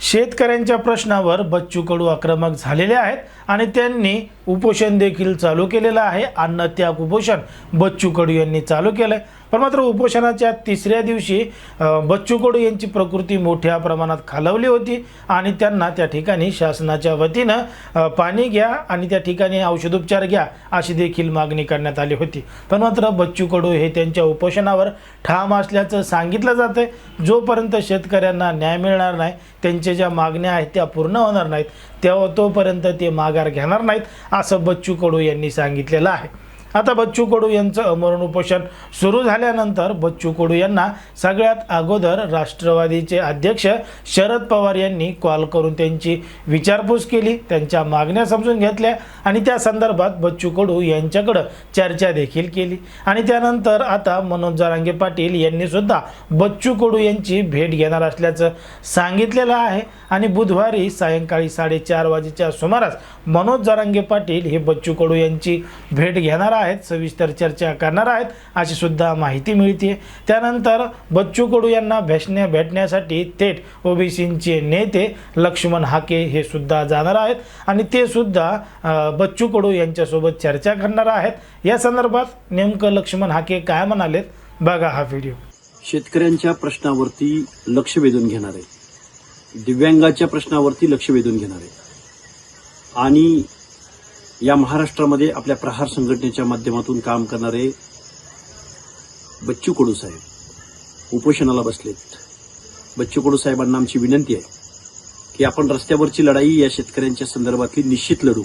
शेतकऱ्यांच्या प्रश्नावर बच्चू कडू आक्रमक झालेले आहेत आणि त्यांनी उपोषण देखील चालू केलेलं आहे. अन्नत्याग उपोषण बच्चू कडू यांनी चालू केलं आहे पण मात्र उपोषणाच्या तिसऱ्या दिवशी बच्चू कडू यांची प्रकृती मोठ्या प्रमाणात खालवली होती आणि त्यांना त्या ठिकाणी शासनाच्या वतीनं पाणी घ्या आणि त्या ठिकाणी औषधोपचार घ्या अशी देखील मागणी करण्यात आली होती. पण मात्र बच्चू कडू हे त्यांच्या उपोषणावर ठाम असल्याचं सांगितलं जातं जोपर्यंत शेतकऱ्यांना न्याय मिळणार नाही त्यांच्या ज्या मागण्या आहेत त्या पूर्ण होणार नाहीत तेव्हा तोपर्यंत ते माघार घेणार नाहीत असं बच्चू कडू यांनी सांगितलेलं आहे. आता बच्चू कडू यांचं अमरण उपोषण सुरू झाल्यानंतर बच्चू कडू यांना सगळ्यात अगोदर राष्ट्रवादीचे अध्यक्ष शरद पवार यांनी कॉल करून त्यांची विचारपूस केली त्यांच्या मागण्या समजून घेतल्या आणि त्या संदर्भात बच्चू कडू यांच्याकडं चर्चा देखील केली. आणि त्यानंतर आता मनोज जारांगे पाटील यांनी सुद्धा बच्चू कडू यांची भेट घेणार असल्याचं सांगितलेलं आहे. आणि बुधवारी सायंकाळी साडेचार वाजेच्या सुमारास मनोज जरांगे पाटील हे बच्चू कडू यांची भेट घेणार आहे आहेत सविस्तर चर्चा करणार आहेत अशी सुद्धा माहिती मिळते त्यानंतर बच्चू कडू यांना भेटण्या भेटण्यासाठी थेट ओबीसींचे नेते लक्ष्मण हाके हे सुद्धा जाणार आहेत. आणि ते सुद्धा बच्चू कडू यांच्यासोबत चर्चा करणार आहेत. या संदर्भात नेमकं लक्ष्मण हाके काय म्हणालेत बघा हा व्हिडिओ. शेतकऱ्यांच्या प्रश्नावरती लक्ष वेधून घेणार आहे दिव्यांगाच्या प्रश्नावरती लक्ष वेधून घेणार आहे आणि या महाराष्ट्रामध्ये आपल्या प्रहार संघटनेच्या माध्यमातून काम करणारे बच्चू कडू साहेब उपोषणाला बसलेत. बच्चू कडू साहेबांना आमची विनंती आहे की आपण रस्त्यावरची लढाई या शेतकऱ्यांच्या संदर्भातली निश्चित लढू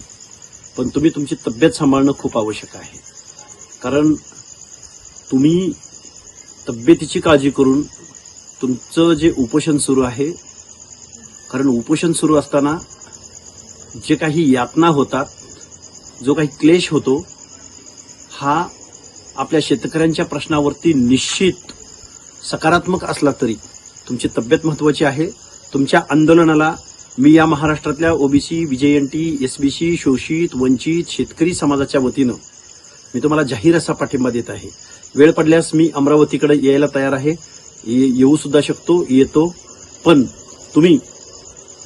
पण तुम्ही तुमची तब्येत सांभाळणं खूप आवश्यक आहे. कारण तुम्ही तब्येतीची काळजी करून तुमचं जे उपोषण सुरू आहे कारण उपोषण सुरू असताना जे काही यातना होतात जो काही क्लेश होतो हा आपल्या शेतकऱ्यांच्या प्रश्नावरती निश्चित सकारात्मक असला तरी तुमची तब्येत महत्वाची आहे. तुमच्या आंदोलनाला मी या महाराष्ट्रातल्या ओबीसी विजयंटी एसबीसी शोषित वंचित शेतकरी समाजाच्या वतीनं मी तुम्हाला जाहीर असा पाठिंबा देत आहे. वेळ पडल्यास मी अमरावतीकडे यायला तयार आहे. ये- येऊ सुद्धा शकतो येतो. पण तुम्ही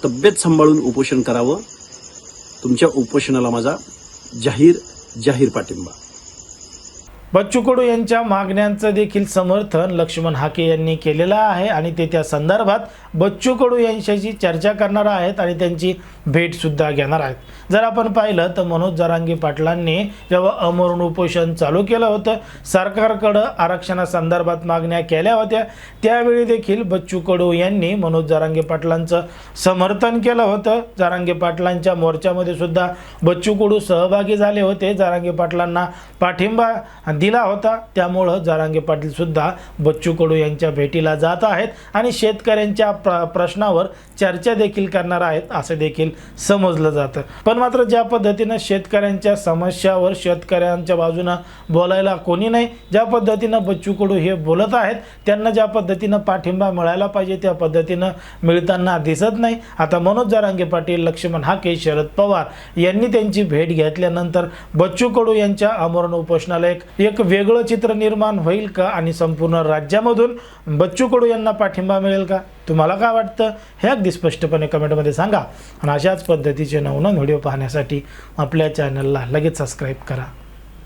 तब्येत सांभाळून उपोषण करावं. तुमच्या उपोषणाला माझा जाहीर जाहीर पाठिंबा. बच्चू कडू यांच्या मागण्यांचं देखील समर्थन लक्ष्मण हाके यांनी केलेलं आहे आणि ते त्या संदर्भात बच्चू कडू यांच्याशी चर्चा करणार आहेत आणि त्यांची भेटसुद्धा घेणार आहेत. जर आपण पाहिलं तर मनोज जरांगी पाटलांनी जेव्हा अमरण उपोषण चालू केलं होतं सरकारकडं आरक्षणासंदर्भात मागण्या केल्या होत्या त्यावेळी देखील बच्चू कडू यांनी मनोज जरांगे पाटलांचं समर्थन केलं होतं. जरांगे पाटलांच्या मोर्चामध्ये सुद्धा बच्चू कडू सहभागी झाले होते. जरांगे पाटलांना पाठिंबा दिला होता. त्यामुळं जरांगे पाटीलसुद्धा बच्चू कडू यांच्या भेटीला जात आहेत आणि शेतकऱ्यांच्या प्र प्रश्नावर चर्चा देखील करणार आहेत असं देखील समजलं जातं. पण मात्र ज्या पद्धतीनं शेतकऱ्यांच्या समस्यावर शेतकऱ्यांच्या बाजूनं बोलायला कोणी नाही ज्या पद्धतीनं बच्चू कडू हे बोलत आहेत त्यांना ज्या पद्धतीनं पाठिंबा मिळायला पाहिजे त्या पद्धतीनं मिळताना दिसत नाही. आता मनोज जरांगे पाटील लक्ष्मण हाके शरद पवार यांनी त्यांची भेट घेतल्यानंतर बच्चू कडू यांच्या आमरण उपोषणाला एक एक वेगळं चित्र निर्माण होईल का आणि संपूर्ण राज्यामधून बच्चू कडू यांना पाठिंबा मिळेल का? तुम्हाला काय वाटतं? हे अगदी स्पष्टपणे कमेंटमध्ये सांगा. आणि अशाच पद्धतीचे नवनवीन व्हिडिओ पाहण्यासाठी आपल्या चॅनलला लगेच सबस्क्राईब करा.